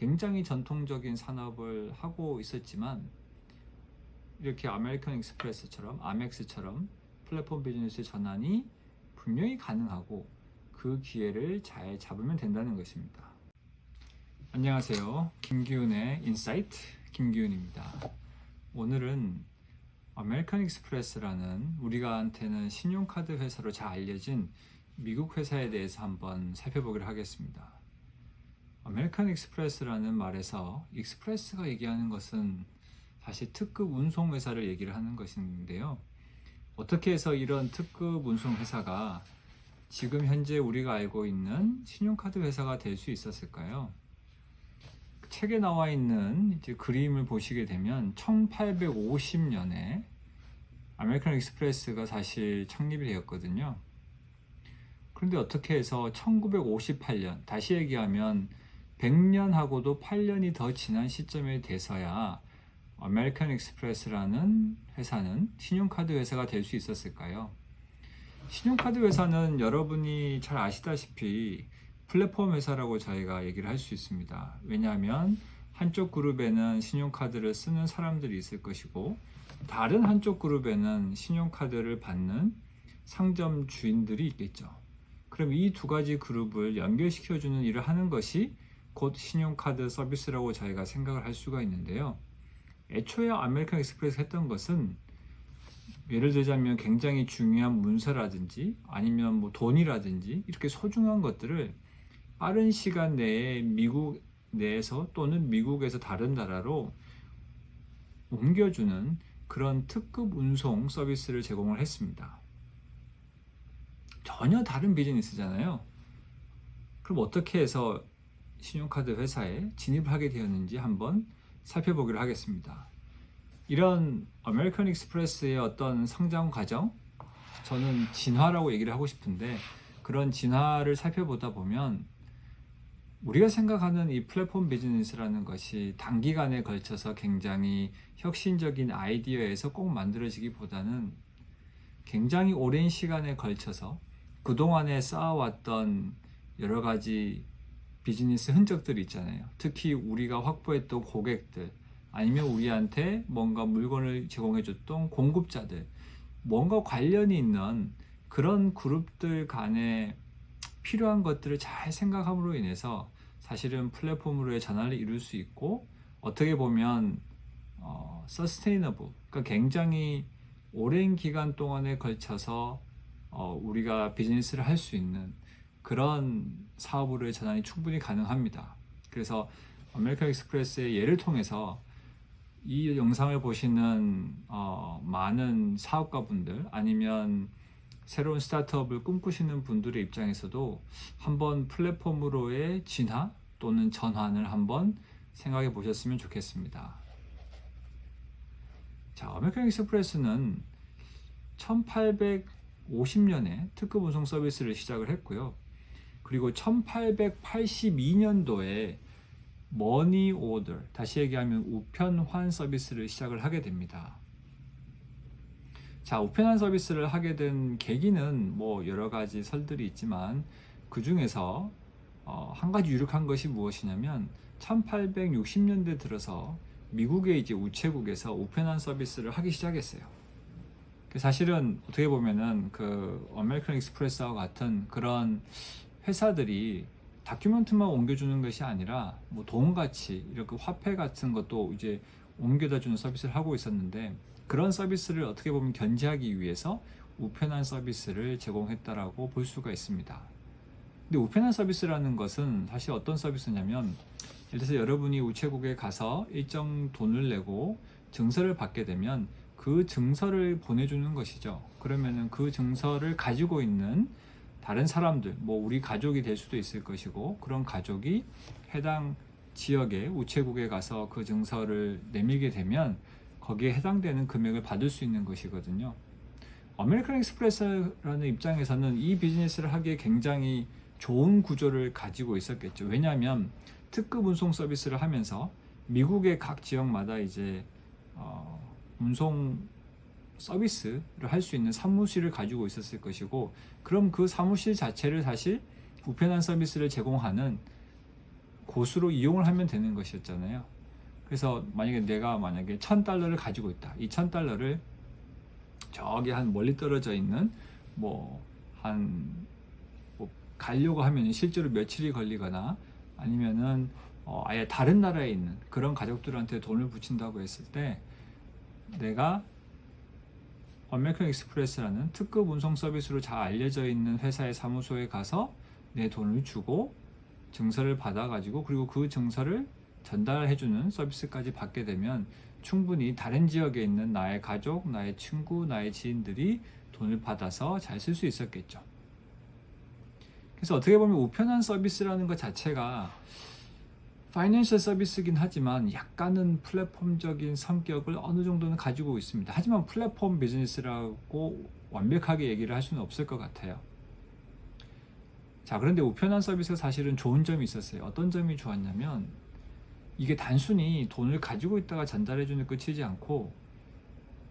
굉장히 전통적인 산업을 하고 있었지만 이렇게 아메리칸 익스프레스처럼 아멕스처럼 플랫폼 비즈니스 전환이 분명히 가능하고 그 기회를 잘 잡으면 된다는 것입니다. 안녕하세요. 김기훈의 인사이트 김기훈입니다. 오늘은 아메리칸 익스프레스라는 우리가한테는 신용카드 회사로 잘 알려진 미국 회사에 대해서 한번 살펴보기로 하겠습니다. 아메리칸 익스프레스라는 말에서 익스프레스가 얘기하는 것은 사실 특급 운송 회사를 얘기를 하는 것인데요. 어떻게 해서 이런 특급 운송 회사가 지금 현재 우리가 알고 있는 신용카드 회사가 될 수 있었을까요? 책에 나와 있는 이제 그림을 보시게 되면 1850년에 아메리칸 익스프레스가 사실 창립이 되었거든요. 그런데 어떻게 해서 1958년, 다시 얘기하면 100년하고도 8년이 더 지난 시점에 돼서야 아메리칸 익스프레스라는 회사는 신용카드 회사가 될 수 있었을까요? 신용카드 회사는 여러분이 잘 아시다시피 플랫폼 회사라고 저희가 얘기를 할 수 있습니다. 왜냐하면 한쪽 그룹에는 신용카드를 쓰는 사람들이 있을 것이고 다른 한쪽 그룹에는 신용카드를 받는 상점 주인들이 있겠죠. 그럼 이 두 가지 그룹을 연결시켜주는 일을 하는 것이 곧 신용카드 서비스라고 저희가 생각을 할 수가 있는데요. 애초에 아메리칸 익스프레스 했던 것은 예를 들자면 굉장히 중요한 문서라든지 아니면 뭐 돈이라든지 이렇게 소중한 것들을 빠른 시간 내에 미국 내에서 또는 미국에서 다른 나라로 옮겨주는 그런 특급 운송 서비스를 제공을 했습니다. 전혀 다른 비즈니스잖아요. 그럼 어떻게 해서 신용카드 회사에 진입하게 되었는지 한번 살펴보기로 하겠습니다. 이런 아메리칸 익스프레스의 어떤 성장 과정, 저는 진화라고 얘기를 하고 싶은데 그런 진화를 살펴보다 보면 우리가 생각하는 이 플랫폼 비즈니스라는 것이 단기간에 걸쳐서 굉장히 혁신적인 아이디어에서 꼭 만들어지기보다는 굉장히 오랜 시간에 걸쳐서 그동안에 쌓아왔던 여러 가지 비즈니스 흔적들이 있잖아요. 특히 우리가 확보했던 고객들, 아니면 우리한테 뭔가 물건을 제공해줬던 공급자들, 뭔가 관련이 있는 그런 그룹들 간에 필요한 것들을 잘 생각함으로 인해서 사실은 플랫폼으로의 전환을 이룰 수 있고 어떻게 보면 어, sustainable, 그러니까 굉장히 오랜 기간 동안에 걸쳐서 어, 우리가 비즈니스를 할 수 있는 그런 사업으로의 전환이 충분히 가능합니다. 그래서 아메리칸 익스프레스의 예를 통해서 이 영상을 보시는 어, 많은 사업가분들 아니면 새로운 스타트업을 꿈꾸시는 분들의 입장에서도 한번 플랫폼으로의 진화 또는 전환을 한번 생각해 보셨으면 좋겠습니다. 자, 아메리칸 익스프레스는 1850년에 특급 운송 서비스를 시작을 했고요. 그리고 1882년도에 머니 오더, 다시 얘기하면 우편환 서비스를 시작을 하게 됩니다. 자, 우편환 서비스를 하게 된 계기는 뭐 여러 가지 설들이 있지만 그 중에서 어, 한 가지 유력한 것이 무엇이냐면 1860년대 들어서 미국의 이제 우체국에서 우편환 서비스를 하기 시작했어요. 그 사실은 어떻게 보면은 그 아메리칸 익스프레스와 같은 그런 회사들이 다큐멘트만 옮겨주는 것이 아니라 뭐 돈같이 이렇게 화폐 같은 것도 이제 옮겨다 주는 서비스를 하고 있었는데 그런 서비스를 어떻게 보면 견제하기 위해서 우편한 서비스를 제공했다라고 볼 수가 있습니다. 근데 우편한 서비스라는 것은 사실 어떤 서비스냐면 예를 들어서 여러분이 우체국에 가서 일정 돈을 내고 증서를 받게 되면 그 증서를 보내주는 것이죠. 그러면은 그 증서를 가지고 있는 다른 사람들, 뭐 우리 가족이 될 수도 있을 것이고 그런 가족이 해당 지역의 우체국에 가서 그 증서를 내밀게 되면 거기에 해당되는 금액을 받을 수 있는 것이거든요. 아메리칸 익스프레스라는 입장에서는 이 비즈니스를 하기에 굉장히 좋은 구조를 가지고 있었겠죠. 왜냐하면 특급 운송 서비스를 하면서 미국의 각 지역마다 이제 어, 운송 서비스를 할 수 있는 사무실을 가지고 있었을 것이고 그럼 그 사무실 자체를 사실 우편한 서비스를 제공하는 고수로 이용을 하면 되는 것이었잖아요. 그래서 만약에 내가 만약에 천 달러를 가지고 있다. 이 천 달러를 저기 한 멀리 떨어져 있는 뭐한 뭐 가려고 하면 실제로 며칠이 걸리거나 아니면은 어 아예 다른 나라에 있는 그런 가족들한테 돈을 붙인다고 했을 때 내가 어메리칸 익스프레스라는 특급 운송 서비스로 잘 알려져 있는 회사의 사무소에 가서 내 돈을 주고 증서를 받아 가지고 그리고 그 증서를 전달해 주는 서비스까지 받게 되면 충분히 다른 지역에 있는 나의 가족, 나의 친구, 나의 지인들이 돈을 받아서 잘 쓸 수 있었겠죠. 그래서 어떻게 보면 우편한 서비스라는 것 자체가 파이낸셜 서비스긴 하지만 약간은 플랫폼적인 성격을 어느 정도는 가지고 있습니다. 하지만 플랫폼 비즈니스라고 완벽하게 얘기를 할 수는 없을 것 같아요. 자, 그런데 우편한 서비스가 사실은 좋은 점이 있었어요. 어떤 점이 좋았냐면 이게 단순히 돈을 가지고 있다가 전달해 주는 끝이지 않고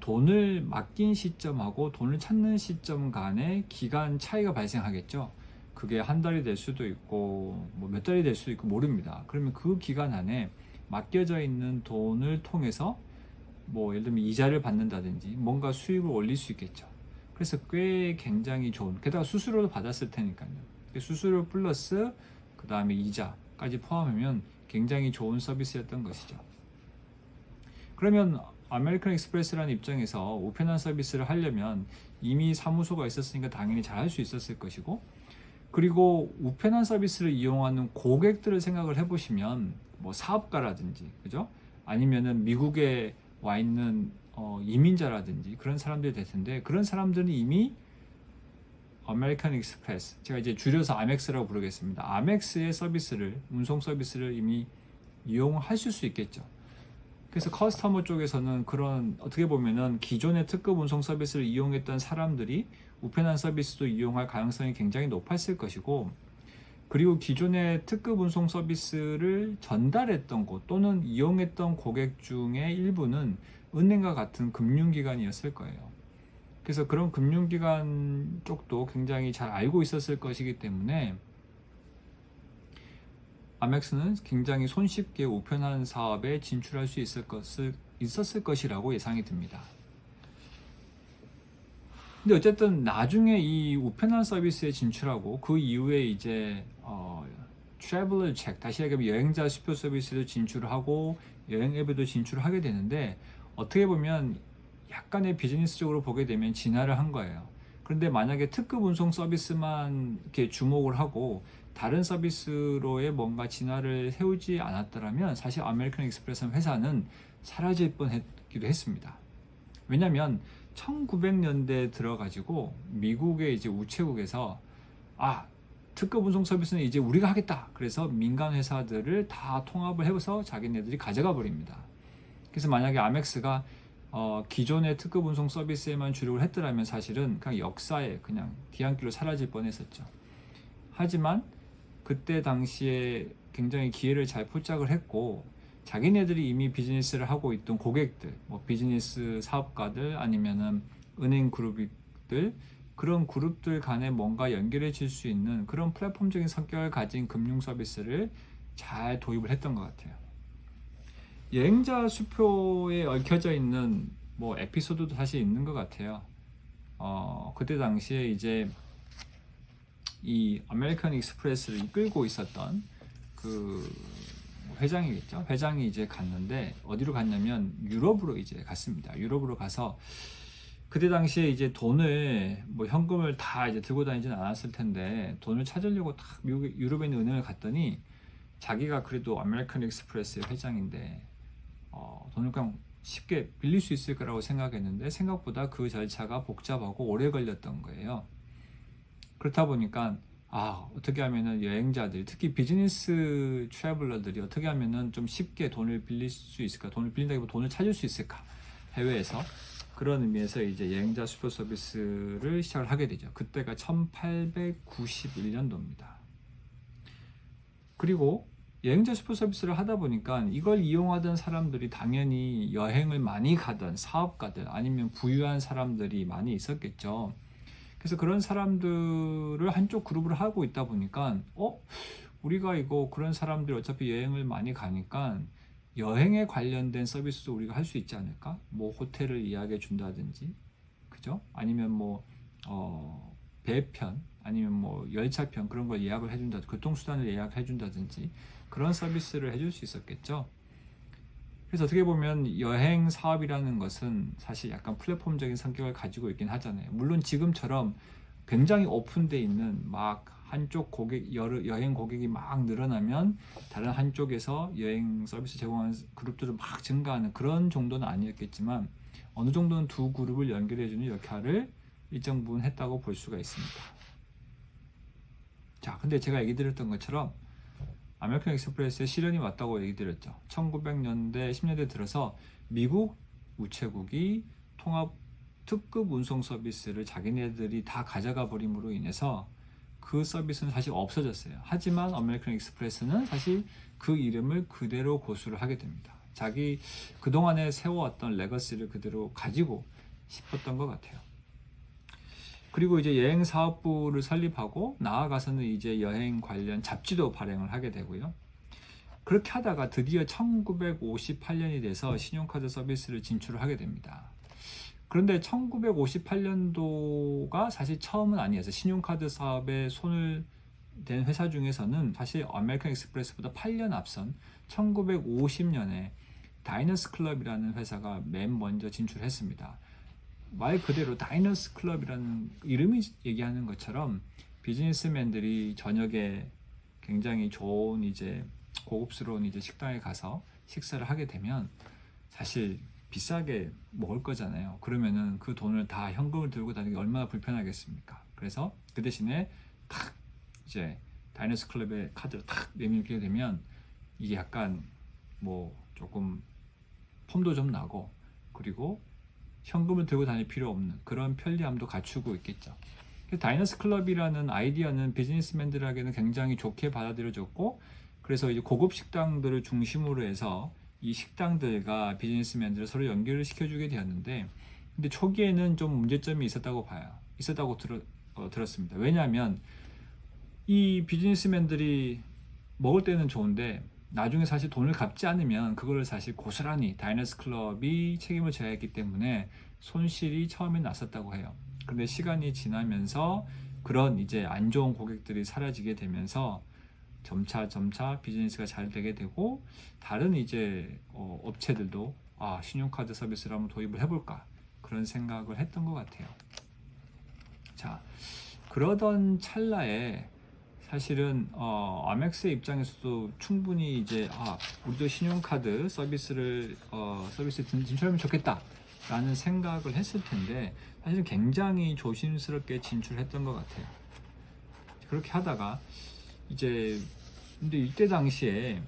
돈을 맡긴 시점하고 돈을 찾는 시점 간의 기간 차이가 발생하겠죠. 그게 한 달이 될 수도 있고 뭐 몇 달이 될 수도 있고 모릅니다. 그러면 그 기간 안에 맡겨져 있는 돈을 통해서 뭐 예를 들면 이자를 받는다든지 뭔가 수익을 올릴 수 있겠죠. 그래서 꽤 굉장히 좋은 게다가 수수료도 받았을 테니까요. 수수료 플러스 그 다음에 이자까지 포함하면 굉장히 좋은 서비스였던 것이죠. 그러면 아메리칸 익스프레스라는 입장에서 우편한 서비스를 하려면 이미 사무소가 있었으니까 당연히 잘 할 수 있었을 것이고 그리고 우편한 서비스를 이용하는 고객들을 생각을 해보시면 뭐 사업가라든지 그죠? 아니면은 미국에 와 있는 어, 이민자라든지 그런 사람들이 될 텐데 그런 사람들은 이미 아메리칸 익스프레스 제가 이제 줄여서 아멕스라고 부르겠습니다. 아멕스의 서비스를 운송 서비스를 이미 이용하실 수 있겠죠. 그래서 커스터머 쪽에서는 그런 어떻게 보면은 기존의 특급 운송 서비스를 이용했던 사람들이 우편한 서비스도 이용할 가능성이 굉장히 높았을 것이고 그리고 기존의 특급 운송 서비스를 전달했던 곳 또는 이용했던 고객 중에 일부는 은행과 같은 금융기관이었을 거예요. 그래서 그런 금융기관 쪽도 굉장히 잘 알고 있었을 것이기 때문에 아멕스는 굉장히 손쉽게 우편한 사업에 진출할 수 있을 것을, 있었을 것이라고 예상이 듭니다. 근데 어쨌든 나중에 이 우편한 서비스에 진출하고 그 이후에 이제 어, 트래블러 책 다시 얘기하면 여행자 수표 서비스도 진출하고 여행 앱에도 진출하게 되는데 어떻게 보면 약간의 비즈니스적으로 보게 되면 진화를 한 거예요. 그런데 만약에 특급 운송 서비스만 이렇게 주목을 하고 다른 서비스로의 뭔가 진화를 세우지 않았더라면 사실 아메리칸 익스프레스 회사는 사라질 뻔했기도 했습니다. 왜냐하면 1900년대에 들어가지고 미국의 이제 우체국에서 아 특급 운송 서비스는 이제 우리가 하겠다. 그래서 민간 회사들을 다 통합을 해서 자기네들이 가져가 버립니다. 그래서 만약에 아멕스가 어, 기존의 특급 운송 서비스에만 주력을 했더라면 사실은 그냥 역사에 그냥 뒤안길로 사라질 뻔했었죠. 하지만 그때 당시에 굉장히 기회를 잘 포착을 했고 자기네들이 이미 비즈니스를 하고 있던 고객들, 뭐 비즈니스 사업가들 아니면은 은행 그룹들 그런 그룹들 간에 뭔가 연결해질 수 있는 그런 플랫폼적인 성격을 가진 금융 서비스를 잘 도입을 했던 것 같아요. 여행자 수표에 얽혀져 있는 뭐 에피소드도 사실 있는 것 같아요. 어, 그때 당시에 이제 이 아메리칸 익스프레스를 이끌고 있었던 그 회장이겠죠. 회장이 이제 갔는데 어디로 갔냐면 유럽으로 이제 갔습니다. 유럽으로 가서 그때 당시에 이제 돈을 뭐 현금을 다 이제 들고 다니지는 않았을 텐데 돈을 찾으려고 딱 미국 유럽에 있는 은행을 갔더니 자기가 그래도 아메리칸 익스프레스의 회장인데 어, 돈을 그냥 쉽게 빌릴 수 있을 거라고 생각했는데 생각보다 그 절차가 복잡하고 오래 걸렸던 거예요. 그렇다 보니까 아 어떻게 하면은 여행자들 특히 비즈니스 트래블러들이 어떻게 하면은 좀 쉽게 돈을 빌릴 수 있을까? 돈을 빌린다기보다 돈을 찾을 수 있을까? 해외에서 그런 의미에서 이제 여행자 수표 서비스를 시작을 하게 되죠. 그때가 1891년도입니다. 그리고 여행자 수표 서비스를 하다 보니까 이걸 이용하던 사람들이 당연히 여행을 많이 가던 사업가들 아니면 부유한 사람들이 많이 있었겠죠. 그래서 그런 사람들을 한쪽 그룹으로 하고 있다 보니까 어 우리가 이거 그런 사람들 어차피 여행을 많이 가니까 여행에 관련된 서비스도 우리가 할 수 있지 않을까? 뭐 호텔을 이야기해 준다든지, 그죠? 아니면 뭐 어, 배편, 아니면 뭐 열차편 그런 걸 예약을 해준다, 교통수단을 예약해 준다든지 그런 서비스를 해줄 수 있었겠죠. 그래서 어떻게 보면 여행 사업이라는 것은 사실 약간 플랫폼적인 성격을 가지고 있긴 하잖아요. 물론 지금처럼 굉장히 오픈돼 있는 막 한쪽 고객 여, 여행 고객이 막 늘어나면 다른 한쪽에서 여행 서비스 제공하는 그룹들을 막 증가하는 그런 정도는 아니었겠지만 어느 정도는 두 그룹을 연결해 주는 역할을 일정 부분 했다고 볼 수가 있습니다. 자, 근데 제가 얘기 드렸던 것처럼 아메리칸 익스프레스의 실현이 왔다고 얘기 드렸죠. 1900년대, 10년대 들어서 미국 우체국이 통합 특급 운송 서비스를 자기네들이 다 가져가 버림으로 인해서 그 서비스는 사실 없어졌어요. 하지만 아메리칸 익스프레스는 사실 그 이름을 그대로 고수를 하게 됩니다. 자기 그동안에 세워왔던 레거시를 그대로 가지고 싶었던 것 같아요. 그리고 이제 여행 사업부를 설립하고 나아가서는 이제 여행 관련 잡지도 발행을 하게 되고요. 그렇게 하다가 드디어 1958년이 돼서 신용카드 서비스를 진출을 하게 됩니다. 그런데 1958년도가 사실 처음은 아니었어요. 신용카드 사업에 손을 댄 회사 중에서는 사실 아메리칸 익스프레스보다 8년 앞선 1950년에 다이너스 클럽이라는 회사가 맨 먼저 진출했습니다. 말 그대로 다이너스 클럽이라는 이름이 얘기하는 것처럼 비즈니스맨들이 저녁에 굉장히 좋은 이제 고급스러운 이제 식당에 가서 식사를 하게 되면 사실 비싸게 먹을 거잖아요. 그러면은 그 돈을 다 현금을 들고 다니기 얼마나 불편하겠습니까? 그래서 그 대신에 탁 이제 다이너스 클럽의 카드를 탁 내밀게 되면 이게 약간 뭐 조금 폼도 좀 나고 그리고 현금을 들고 다닐 필요 없는 그런 편리함도 갖추고 있겠죠. 다이너스 클럽이라는 아이디어는 비즈니스맨들에게는 굉장히 좋게 받아들여졌고 그래서 이제 고급 식당들을 중심으로 해서 이 식당들과 비즈니스맨들을 서로 연결을 시켜주게 되었는데 근데 초기에는 좀 문제점이 있었다고 봐요. 있었다고 들어, 어, 들었습니다. 왜냐하면 이 비즈니스맨들이 먹을 때는 좋은데 나중에 사실 돈을 갚지 않으면 그거를 사실 고스란히 다이너스 클럽이 책임을 져야 했기 때문에 손실이 처음에 났었다고 해요. 그런데 시간이 지나면서 그런 이제 안 좋은 고객들이 사라지게 되면서 점차 점차 비즈니스가 잘 되게 되고 다른 이제 어, 업체들도 아 신용카드 서비스를 한번 도입을 해볼까 그런 생각을 했던 것 같아요. 자 그러던 찰나에 사실은 어, 아멕스의 입장에서도 충분히 이제 아 우리도 신용카드 서비스를 어, 서비스 진출하면 좋겠다라는 생각을 했을 텐데 사실 굉장히 조심스럽게 진출했던 것 같아요. 그렇게 하다가 이제 근데 이때 당시에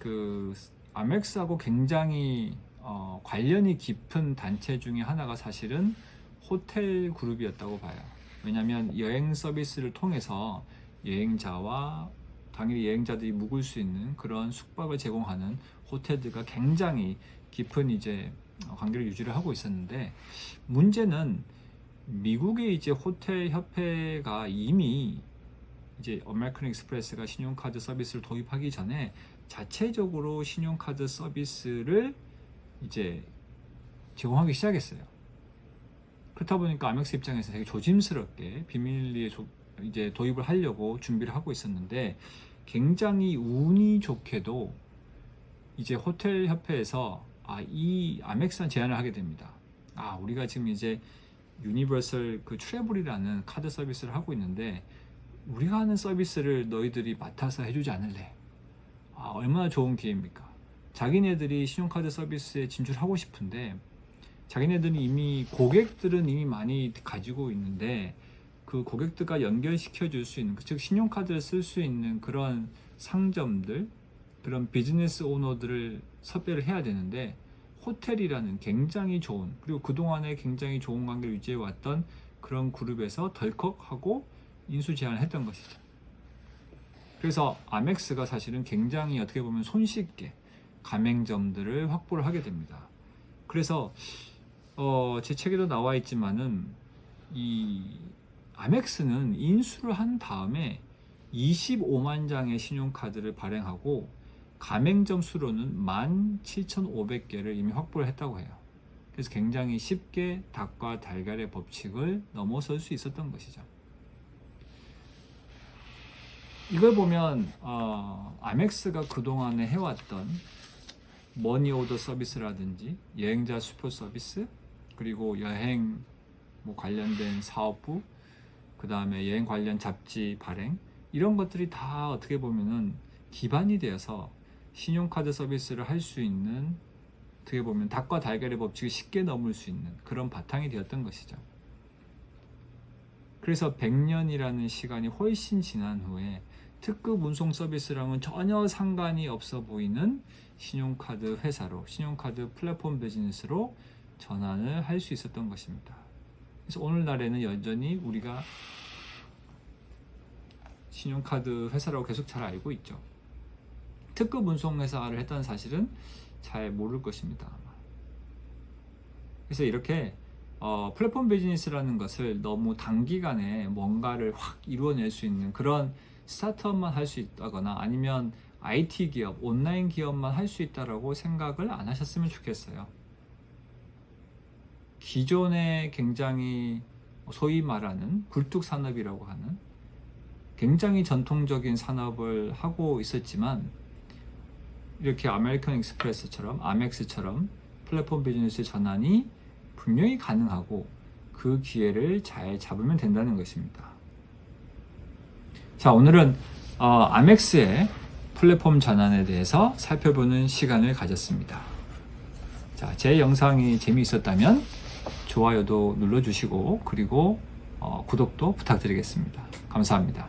그 아멕스하고 굉장히 어, 관련이 깊은 단체 중에 하나가 사실은 호텔 그룹이었다고 봐요. 왜냐하면 여행 서비스를 통해서 여행자와 당연히 여행자들이 묵을 수 있는 그런 숙박을 제공하는 호텔들과 굉장히 깊은 이제 관계를 유지를 하고 있었는데 문제는 미국의 이제 호텔 협회가 이미 이제 아메리칸 익스프레스가 신용카드 서비스를 도입하기 전에 자체적으로 신용카드 서비스를 이제 제공하기 시작했어요. 그렇다 보니까 아멕스 입장에서 되게 조심스럽게 비밀리에 이제 도입을 하려고 준비를 하고 있었는데 굉장히 운이 좋게도 이제 호텔 협회에서 아, 이 아멕스한 제안을 하게 됩니다. 아, 우리가 지금 이제 유니버설 그 트래블이라는 카드 서비스를 하고 있는데 우리가 하는 서비스를 너희들이 맡아서 해주지 않을래? 아, 얼마나 좋은 기회입니까? 자기네들이 신용카드 서비스에 진출하고 싶은데 자기네들은 이미 고객들은 이미 많이 가지고 있는데 그 고객들과 연결시켜 줄 수 있는 즉 신용카드를 쓸 수 있는 그런 상점들 그런 비즈니스 오너들을 섭외를 해야 되는데 호텔이라는 굉장히 좋은 그리고 그동안에 굉장히 좋은 관계를 유지해 왔던 그런 그룹에서 덜컥 하고 인수 제안을 했던 것이죠. 그래서 아멕스가 사실은 굉장히 어떻게 보면 손쉽게 가맹점들을 확보를 하게 됩니다. 그래서 어, 제 책에도 나와 있지만은 이 아멕스는 인수를 한 다음에 25만 장의 신용카드를 발행하고 가맹점 수로는 17,500개를 이미 확보를 했다고 해요. 그래서 굉장히 쉽게 닭과 달걀의 법칙을 넘어설 수 있었던 것이죠. 이걸 보면 어, 아멕스가 그동안에 해왔던 머니 오더 서비스라든지 여행자 수표 서비스 그리고 여행 뭐 관련된 사업부 그 다음에 여행 관련 잡지 발행 이런 것들이 다 어떻게 보면은 기반이 되어서 신용카드 서비스를 할 수 있는 어떻게 보면 닭과 달걀의 법칙을 쉽게 넘을 수 있는 그런 바탕이 되었던 것이죠. 그래서 100년이라는 시간이 훨씬 지난 후에 특급 운송 서비스랑은 전혀 상관이 없어 보이는 신용카드 회사로 신용카드 플랫폼 비즈니스로 전환을 할 수 있었던 것입니다. 그래서 오늘날에는 여전히 우리가 신용카드 회사라고 계속 잘 알고 있죠. 특급 운송 회사를 했다는 사실은 잘 모를 것입니다. 그래서 이렇게 어, 플랫폼 비즈니스라는 것을 너무 단기간에 뭔가를 확 이루어낼 수 있는 그런 스타트업만 할 수 있다거나 아니면 IT 기업, 온라인 기업만 할 수 있다라고 생각을 안 하셨으면 좋겠어요. 기존에 굉장히 소위 말하는 굴뚝 산업이라고 하는 굉장히 전통적인 산업을 하고 있었지만 이렇게 아메리칸 익스프레스처럼 아멕스처럼 플랫폼 비즈니스 전환이 분명히 가능하고 그 기회를 잘 잡으면 된다는 것입니다. 자, 오늘은 어, 아멕스의 플랫폼 전환에 대해서 살펴보는 시간을 가졌습니다. 자, 제 영상이 재미있었다면 좋아요도 눌러주시고 그리고 어, 구독도 부탁드리겠습니다. 감사합니다.